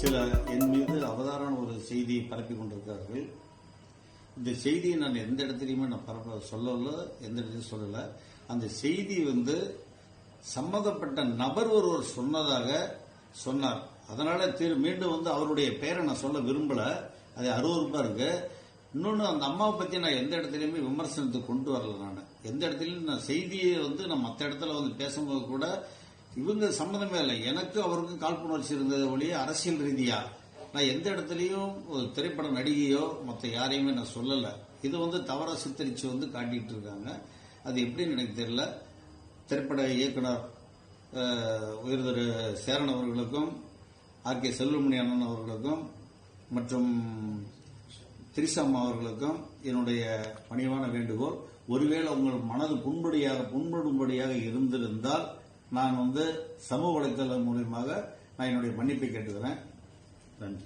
சில என் மீது அவதாரான ஒரு செய்தியை பரப்பி கொண்டிருக்கிறார்கள். இந்த செய்தியை நான் எந்த இடத்துலையுமே நான் பரப்ப சொல்லல எந்த இடத்துலையும் சொல்லல. அந்த செய்தி வந்து சம்பந்தப்பட்ட நபர் ஒருவர் சொன்னதாக சொன்னார். அதனால திரு மீண்டும் வந்து அவருடைய பெயரை நான் சொல்ல விரும்பல. அது அருவறுப்பா இருக்கு. இன்னொன்று அந்த அம்மாவை பத்தி நான் எந்த இடத்துலையுமே விமர்சனத்துக்கு கொண்டு வரல நான். எந்த இடத்துலையும் நான் செய்தியை வந்து நான் மற்ற இடத்துல வந்து பேசும்போது கூட இவங்க சம்மந்தமே இல்லை. எனக்கு அவருக்கும் காழ்ப்புணர்ச்சி இருந்தது ஒழிய அரசியல் ரீதியா. நான் எந்த இடத்துலயும் ஒரு திரைப்பட நடிகையோ மற்ற யாரையுமே நான் சொல்லலை. இது வந்து தவறாக சித்தரிச்சு வந்து காட்டிட்டு இருக்காங்க. அது எப்படின்னு எனக்கு தெரியல. திரைப்பட இயக்குனர் உயர்திரு சேரன் அவர்களுக்கும் ஆர். கே. செல்வமணி அண்ணன் அவர்களுக்கும் மற்றும் திரிசாம்மா அவர்களுக்கும் என்னுடைய பணிவான வேண்டுகோள். ஒருவேளை உங்கள் மனது புண்படியாக புண்படும்படியாக இருந்திருந்தால் நான் வந்து சமூக வலைதளம் மூலியமாக நான் என்னுடைய மன்னிப்பை கேட்டுக்கிறேன். நன்றி.